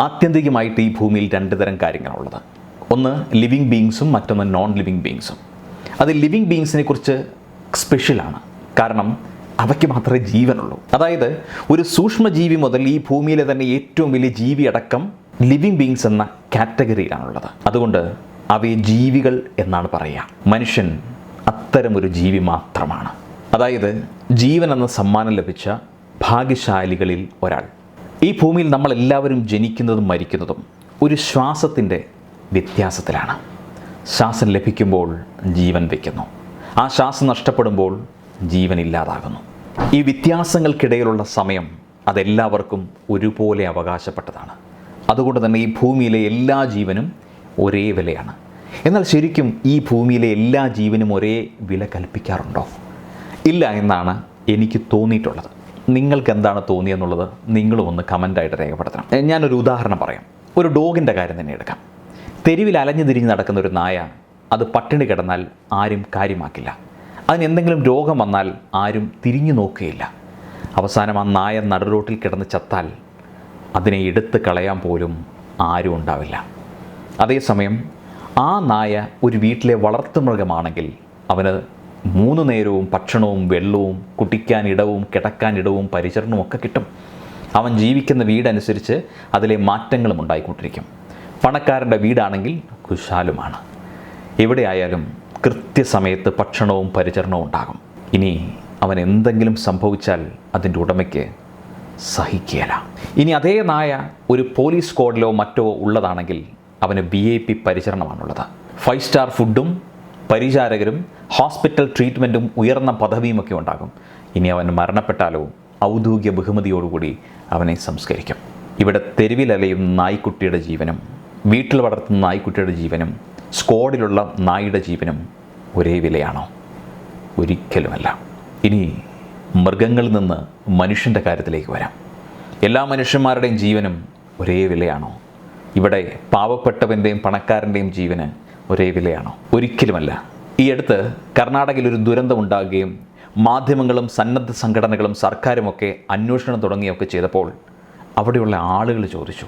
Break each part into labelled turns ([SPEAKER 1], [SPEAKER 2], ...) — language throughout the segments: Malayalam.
[SPEAKER 1] ആത്യന്തികമായിട്ട് ഈ ഭൂമിയിൽ രണ്ട് തരം കാര്യങ്ങളാണുള്ളത്. ഒന്ന് ലിവിങ് ബീങ്സും മറ്റൊന്ന് നോൺ ലിവിങ് ബീങ്സും അത് ലിവിങ് ബീങ്സിനെ കുറിച്ച് സ്പെഷ്യലാണ് കാരണം അവയ്ക്ക് മാത്രമേ ജീവനുള്ളൂ. അതായത് ഒരു സൂക്ഷ്മജീവി മുതൽ ഈ ഭൂമിയിലെ തന്നെ ഏറ്റവും വലിയ ജീവി അടക്കം ലിവിങ് ബീങ്സ് എന്ന കാറ്റഗറിയിലാണുള്ളത് അതുകൊണ്ട് അവയെ ജീവികൾ എന്നാണ് പറയുക. മനുഷ്യൻ അത്തരമൊരു ജീവി മാത്രമാണ്. അതായത് ജീവൻ എന്ന സമ്മാനം ലഭിച്ച ഭാഗ്യശാലികളിൽ ഒരാൾ. ഈ ഭൂമിയിൽ നമ്മളെല്ലാവരും ജനിക്കുന്നതും മരിക്കുന്നതും ഒരു ശ്വാസത്തിന്റെ വ്യത്യാസത്തിലാണ്. ശ്വാസം ലഭിക്കുമ്പോൾ ജീവൻ വയ്ക്കുന്നു. ആ ശ്വാസം നഷ്ടപ്പെടുമ്പോൾ ജീവൻ ഇല്ലാതാകുന്നു. ഈ വ്യത്യാസങ്ങൾക്കിടയിലുള്ള സമയം അതെല്ലാവർക്കും ഒരുപോലെ അവകാശപ്പെട്ടതാണ്. അതുകൊണ്ട് തന്നെ ഈ ഭൂമിയിലെ എല്ലാ ജീവനും ഒരേ വിലയാണ്. എന്നാൽ ശരിക്കും ഈ ഭൂമിയിലെ എല്ലാ ജീവനും ഒരേ വില കൽപ്പിക്കാറുണ്ടോ? ഇല്ല എന്നാണ് എനിക്ക് തോന്നിയിട്ടുള്ളത്. നിങ്ങൾക്ക് എന്താണ് തോന്നിയെന്നുള്ളത് നിങ്ങളും ഒന്ന് കമന്റായിട്ട് രേഖപ്പെടുത്തണം. ഞാനൊരു ഉദാഹരണം പറയാം. ഒരു ഡോഗിന്റെ കാര്യം തന്നെ എടുക്കാം. തെരുവിൽ അലഞ്ഞു തിരിഞ്ഞ് നടക്കുന്ന ഒരു നായ അത് പട്ടിണി കിടന്നാൽ ആരും കാര്യമാക്കില്ല. അതിന് എന്തെങ്കിലും രോഗം വന്നാൽ ആരും തിരിഞ്ഞു നോക്കുകയില്ല. അവസാനം ആ നായ നടുറോട്ടിൽ കിടന്ന് ചത്താൽ അതിനെ എടുത്ത് കളയാൻ പോലും ആരും ഉണ്ടാവില്ല. അതേസമയം ആ നായ ഒരു വീട്ടിലെ വളർത്തുമൃഗമാണെങ്കിൽ അവന് മൂന്ന് നേരവും ഭക്ഷണവും വെള്ളവും കുടിക്കാൻ ഇടവും കിടക്കാൻ ഇടവും പരിചരണവും ഒക്കെ കിട്ടും. അവൻ ജീവിക്കുന്ന വീടനുസരിച്ച് അതിലെ മാറ്റങ്ങളും ഉണ്ടായിക്കൊണ്ടിരിക്കും. പണക്കാരന്റെ വീടാണെങ്കിൽ കുശാലുമാണ്. എവിടെയായാലും കൃത്യസമയത്ത് ഭക്ഷണവും പരിചരണവും ഉണ്ടാകും. ഇനി അവൻ എന്തെങ്കിലും സംഭവിച്ചാൽ അതിന്റെ ഉടമയ്ക്ക് സഹിക്കുകയില്ല ഇനി അതേ നായ ഒരു പോലീസ് സ്ക്വാഡിലോ മറ്റോ ഉള്ളതാണെങ്കിൽ അവന് ബി ഐ പി പരിചരണമാണുള്ളത്. ഫൈവ് സ്റ്റാർ ഫുഡും പരിചാരകരും ഹോസ്പിറ്റൽ ട്രീറ്റ്മെന്റും ഉയർന്ന പദവിയുമൊക്കെ ഉണ്ടാകും. ഇനി അവൻ മരണപ്പെട്ടാലോ ഔദ്യോഗിക ബഹുമതിയോടുകൂടി അവനെ സംസ്കരിക്കും. ഇവിടെ തെരുവിലലയും നായ്ക്കുട്ടിയുടെ ജീവനും വീട്ടിൽ വളർത്തുന്ന നായ്ക്കുട്ടിയുടെ ജീവനും സ്ക്വാഡിലുള്ള നായുടെ ജീവനും ഒരേ വിലയാണോ? ഒരിക്കലുമല്ല. ഇനി മൃഗങ്ങളിൽ നിന്ന് മനുഷ്യന്റെ കാര്യത്തിലേക്ക് വരാം. എല്ലാ മനുഷ്യന്മാരുടെയും ജീവനും ഒരേ വിലയാണോ? ഇവിടെ പാവപ്പെട്ടവന്റെയും പണക്കാരന്റെയും ജീവന് ഒരേ വിലയാണോ? ഒരിക്കലുമല്ല. ഈ അടുത്ത് കർണാടകയിൽ ഒരു ദുരന്തം ഉണ്ടാകുകയും മാധ്യമങ്ങളും സന്നദ്ധ സംഘടനകളും സർക്കാരുമൊക്കെ അന്വേഷണം തുടങ്ങിയൊക്കെ ചെയ്തപ്പോൾ അവിടെയുള്ള ആളുകൾ ചോദിച്ചു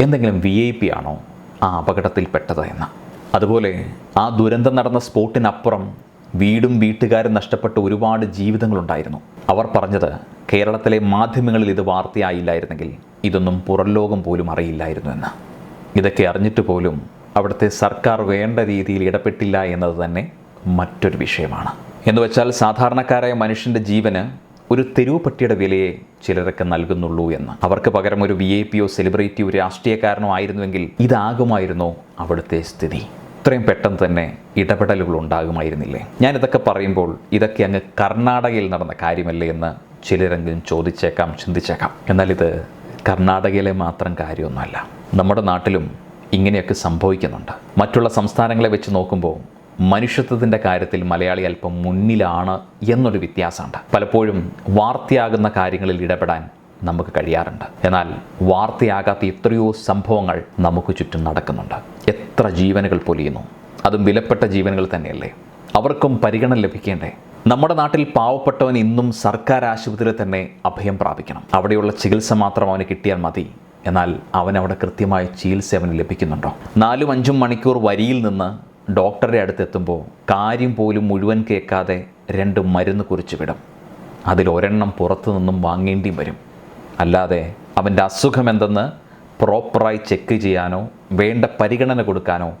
[SPEAKER 1] എന്തെങ്കിലും വി ഐ പി ആണോ ആ അപകടത്തിൽപ്പെട്ടത് എന്ന്? അതുപോലെ ആ ദുരന്തം നടന്ന സ്പോട്ടിനപ്പുറം വീടും വീട്ടുകാരും നഷ്ടപ്പെട്ട ഒരുപാട് ജീവിതങ്ങളുണ്ടായിരുന്നു. അവർ പറഞ്ഞത് കേരളത്തിലെ മാധ്യമങ്ങളിൽ ഇത് വാർത്തയായില്ലായിരുന്നെങ്കിൽ ഇതൊന്നും പുറംലോകം പോലും അറിയില്ലായിരുന്നു എന്ന്. ഇതൊക്കെ അറിഞ്ഞിട്ട് പോലും അവിടുത്തെ സർക്കാർ വേണ്ട രീതിയിൽ ഇടപെട്ടില്ല എന്നത് തന്നെ മറ്റൊരു വിഷയമാണ്. എന്ന് വെച്ചാൽ സാധാരണക്കാരായ മനുഷ്യന്റെ ജീവന് ഒരു തെരുവുപട്ടിയുടെ വിലയെ ചിലരൊക്കെ നൽകുന്നുള്ളൂ എന്ന്. അവർക്ക് പകരം ഒരു വി ഐ പിയോ സെലിബ്രിറ്റിയോ രാഷ്ട്രീയക്കാരനോ ആയിരുന്നുവെങ്കിൽ ഇതാകുമായിരുന്നോ അവിടുത്തെ സ്ഥിതി. ഇത്രയും പെട്ടെന്ന് തന്നെ ഇടപെടലുകൾ ഉണ്ടാകുമായിരുന്നില്ലേ? ഞാനിതൊക്കെ പറയുമ്പോൾ ഇതൊക്കെ അങ്ങ് കർണാടകയിൽ നടന്ന കാര്യമല്ലേ എന്ന് ചിലരെങ്കിലും ചോദിച്ചേക്കാം ചിന്തിച്ചേക്കാം. എന്നാൽ ഇത് കർണാടകയിലെ മാത്രം കാര്യമൊന്നുമല്ല. നമ്മുടെ നാട്ടിലും ഇങ്ങനെയൊക്കെ സംഭവിക്കുന്നുണ്ട്. മറ്റുള്ള സംസ്ഥാനങ്ങളെ വെച്ച് നോക്കുമ്പോൾ മനുഷ്യത്വത്തിന്റെ കാര്യത്തിൽ മലയാളി അല്പം മുന്നിലാണ് എന്നൊരു വ്യത്യാസമുണ്ട്. പലപ്പോഴും വാർത്തയാകുന്ന കാര്യങ്ങളിൽ ഇടപെടാൻ നമുക്ക് കഴിയാറുണ്ട്. എന്നാൽ വാർത്തയാകാത്ത എത്രയോ സംഭവങ്ങൾ നമുക്ക് ചുറ്റും നടക്കുന്നുണ്ട്. എത്ര ജീവനുകൾ പൊലിയുന്നു. അതും വിലപ്പെട്ട ജീവനുകൾ തന്നെയല്ലേ? അവർക്കും പരിഗണന ലഭിക്കേണ്ടേ? നമ്മുടെ നാട്ടിൽ പാവപ്പെട്ടവൻ ഇന്നും സർക്കാർ ആശുപത്രിയിൽ തന്നെ അഭയം പ്രാപിക്കണം. അവിടെയുള്ള ചികിത്സ മാത്രം അവന് കിട്ടിയാൽ മതി. എന്നാൽ അവൻ അവിടെ കൃത്യമായ ചികിത്സ അവന് ലഭിക്കുന്നുണ്ടോ? നാലും അഞ്ചും മണിക്കൂർ വരിയിൽ നിന്ന് ഡോക്ടറുടെ അടുത്തെത്തുമ്പോൾ കാര്യം പോലും മുഴുവൻ കേൾക്കാതെ രണ്ട് മരുന്ന് കുറിച്ച് വിടും. അതിൽ ഒരെണ്ണം പുറത്തു നിന്നും വാങ്ങേണ്ടിയും വരും. അല്ലാതെ അവന്റെ അസുഖം എന്തെന്ന് പ്രോപ്പറായി ചെക്ക് ചെയ്യാനോ വേണ്ട പരിഗണന കൊടുക്കാനോ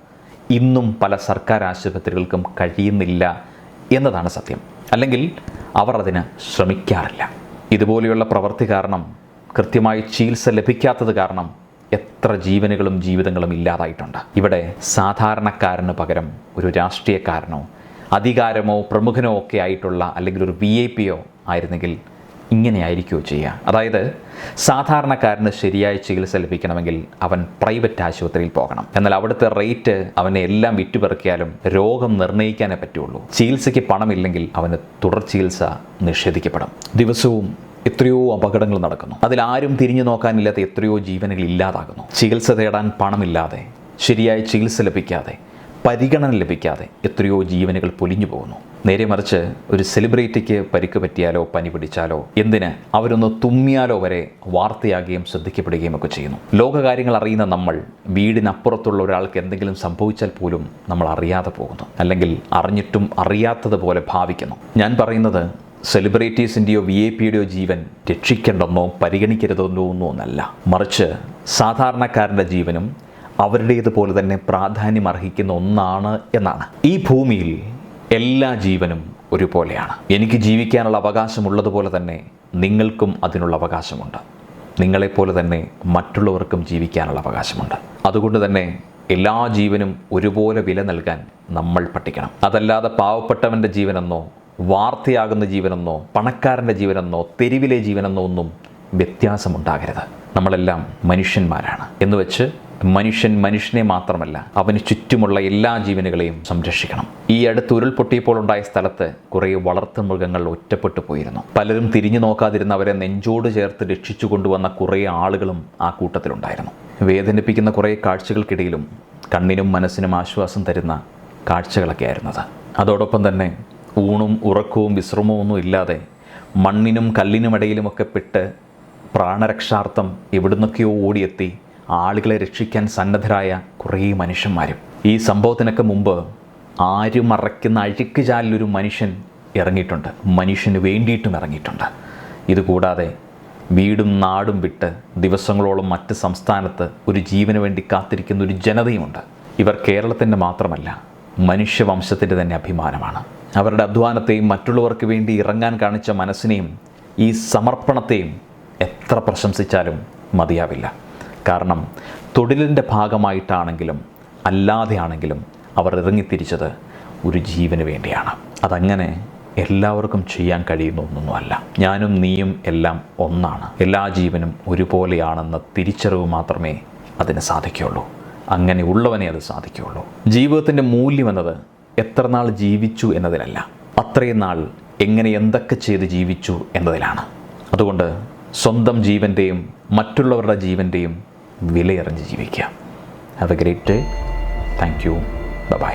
[SPEAKER 1] ഇന്നും പല സർക്കാർ ആശുപത്രികൾക്കും കഴിയുന്നില്ല എന്നതാണ് സത്യം. അല്ലെങ്കിൽ അവർ അതിന് ശ്രമിക്കാറില്ല. ഇതുപോലെയുള്ള പ്രവൃത്തി കാരണം കൃത്യമായി ചികിത്സ ലഭിക്കാത്തത് കാരണം എത്ര ജീവനുകളും ജീവിതങ്ങളും ഇല്ലാതായിട്ടുണ്ട്. ഇവിടെ സാധാരണക്കാരന് പകരം ഒരു രാഷ്ട്രീയക്കാരനോ അധികാരമോ പ്രമുഖനോ ഒക്കെ ആയിട്ടുള്ള അല്ലെങ്കിൽ ഒരു വി ഐ പിയോ ആയിരുന്നെങ്കിൽ ഇങ്ങനെയായിരിക്കുമോ ചെയ്യുക. അതായത് സാധാരണക്കാരന് ശരിയായ ചികിത്സ ലഭിക്കണമെങ്കിൽ അവൻ പ്രൈവറ്റ് ആശുപത്രിയിൽ പോകണം. എന്നാൽ അവിടുത്തെ റേറ്റ് അവനെ എല്ലാം വിറ്റുപെറുക്കിയാലും രോഗം നിർണയിക്കാനേ പറ്റുള്ളൂ. ചികിത്സയ്ക്ക് പണമില്ലെങ്കിൽ അവന് തുടർ ചികിത്സ നിഷേധിക്കപ്പെടും. ദിവസവും എത്രയോ അപകടങ്ങൾ നടക്കുന്നു. അതിലാരും തിരിഞ്ഞു നോക്കാനില്ലാത്ത എത്രയോ ജീവനുകൾ ഇല്ലാതാകുന്നു. ചികിത്സ തേടാൻ പണമില്ലാതെ ശരിയായ ചികിത്സ ലഭിക്കാതെ പരിഗണന ലഭിക്കാതെ എത്രയോ ജീവനുകൾ പൊലിഞ്ഞു പോകുന്നു. നേരെ മറിച്ച് ഒരു സെലിബ്രിറ്റിക്ക് പരിക്ക് പറ്റിയാലോ പനി പിടിച്ചാലോ എന്തിന് അവരൊന്ന് തുമ്മിയാലോ വരെ വാർത്തയാകുകയും ശ്രദ്ധിക്കപ്പെടുകയും ഒക്കെ ചെയ്യുന്നു. ലോകകാര്യങ്ങൾ അറിയുന്ന നമ്മൾ വീടിനപ്പുറത്തുള്ള ഒരാൾക്ക് എന്തെങ്കിലും സംഭവിച്ചാൽ പോലും നമ്മൾ അറിയാതെ പോകുന്നു. അല്ലെങ്കിൽ അറിഞ്ഞിട്ടും അറിയാത്തതുപോലെ ഭാവിക്കുന്നു. ഞാൻ പറയുന്നത് സെലിബ്രിറ്റീസിന്റെയോ വി ഐ പിയുടെയോ ജീവൻ രക്ഷിക്കേണ്ടെന്നോ പരിഗണിക്കരുതെന്നോ ഒന്നുമല്ല മറിച്ച് സാധാരണക്കാരന്റെ ജീവനും അവരുടേതുപോലെ തന്നെ പ്രാധാന്യം അർഹിക്കുന്ന ഒന്നാണ് എന്നാണ്. ഈ ഭൂമിയിൽ എല്ലാ ജീവനും ഒരുപോലെയാണ്. എനിക്ക് ജീവിക്കാനുള്ള അവകാശമുള്ളതുപോലെ തന്നെ നിങ്ങൾക്കും അതിനുള്ള അവകാശമുണ്ട്. നിങ്ങളെപ്പോലെ തന്നെ മറ്റുള്ളവർക്കും ജീവിക്കാനുള്ള അവകാശമുണ്ട്. അതുകൊണ്ട് തന്നെ എല്ലാ ജീവനും ഒരുപോലെ വില നൽകാൻ നമ്മൾ പഠിക്കണം. അതല്ലാതെ പാവപ്പെട്ടവന്റെ ജീവനെന്നോ വാർത്തയാകുന്ന ജീവനെന്നോ പണക്കാരന്റെ ജീവനെന്നോ തെരുവിലെ ജീവനെന്നോ ഒന്നും വ്യത്യാസമുണ്ടാകരുത്. നമ്മളെല്ലാം മനുഷ്യന്മാരാണ്. എന്ന് വെച്ച് മനുഷ്യൻ മനുഷ്യനെ മാത്രമല്ല അവന് ചുറ്റുമുള്ള എല്ലാ ജീവനുകളെയും സംരക്ഷിക്കണം. ഈ അടുത്ത് ഉരുൾപൊട്ടിയപ്പോൾ ഉണ്ടായ സ്ഥലത്ത് കുറേ വളർത്തു മൃഗങ്ങൾ ഒറ്റപ്പെട്ടു പോയിരുന്നു. പലരും തിരിഞ്ഞു നോക്കാതിരുന്ന അവരെ നെഞ്ചോട് ചേർത്ത് രക്ഷിച്ചു കൊണ്ടുവന്ന കുറേ ആളുകളും ആ കൂട്ടത്തിലുണ്ടായിരുന്നു. വേദനിപ്പിക്കുന്ന കുറേ കാഴ്ചകൾക്കിടയിലും കണ്ണിനും മനസ്സിനും ആശ്വാസം തരുന്ന കാഴ്ചകളൊക്കെ ആയിരുന്നത് അതോടൊപ്പം തന്നെ ഊണും ഉറക്കവും വിശ്രമവും ഒന്നും ഇല്ലാതെ മണ്ണിനും കല്ലിനുമിടയിലുമൊക്കെ പെട്ട് പ്രാണരക്ഷാർത്ഥം എവിടുന്നൊക്കെയോ ഓടിയെത്തി ആളുകളെ രക്ഷിക്കാൻ സന്നദ്ധരായ കുറേ മനുഷ്യന്മാരും. ഈ സംഭവത്തിനൊക്കെ മുമ്പ് ആരും മറയ്ക്കുന്ന അഴുക്ക് ചാലിലൊരു മനുഷ്യൻ ഇറങ്ങിയിട്ടുണ്ട്. മനുഷ്യന് വേണ്ടിയിട്ടും ഇറങ്ങിയിട്ടുണ്ട്. ഇതുകൂടാതെ വീടും നാടും വിട്ട് ദിവസങ്ങളോളം മറ്റ് സംസ്ഥാനത്ത് ഒരു ജീവന് വേണ്ടി കാത്തിരിക്കുന്ന ഒരു ജനതയുമുണ്ട്. ഇവർ കേരളത്തിന്റെ മാത്രമല്ല മനുഷ്യവംശത്തിന്റെ തന്നെ അഭിമാനമാണ്. അവരുടെ അധ്വാനത്തെയും മറ്റുള്ളവർക്ക് വേണ്ടി ഇറങ്ങാൻ കാണിച്ച മനസ്സിനെയും ഈ സമർപ്പണത്തെയും എത്ര പ്രശംസിച്ചാലും മതിയാവില്ല. കാരണം തൊഴിലിന്റെ ഭാഗമായിട്ടാണെങ്കിലും അല്ലാതെയാണെങ്കിലും അവർ ഇറങ്ങിത്തിരിച്ചത് ഒരു ജീവന് വേണ്ടിയാണ്. അതങ്ങനെ എല്ലാവർക്കും ചെയ്യാൻ കഴിയുന്ന ഒന്നൊന്നുമല്ല. ഞാനും നീയും എല്ലാം ഒന്നാണ്. എല്ലാ ജീവനും ഒരുപോലെയാണെന്ന തിരിച്ചറിവ് മാത്രമേ അതിന് സാധിക്കുകയുള്ളൂ. അങ്ങനെ ഉള്ളവനെ അത് സാധിക്കുകയുള്ളൂ. ജീവിതത്തിന്റെ മൂല്യം എന്നത് എത്ര നാൾ ജീവിച്ചു എന്നതിലല്ല. അത്രയും നാൾ എങ്ങനെ എന്തൊക്കെ ചെയ്ത് ജീവിച്ചു എന്നതിലാണ്. അതുകൊണ്ട് സ്വന്തം ജീവന്റെയും മറ്റുള്ളവരുടെ ജീവന്റെയും വിലയറിഞ്ഞ് ജീവിക്കുക. Have a great day thank you bye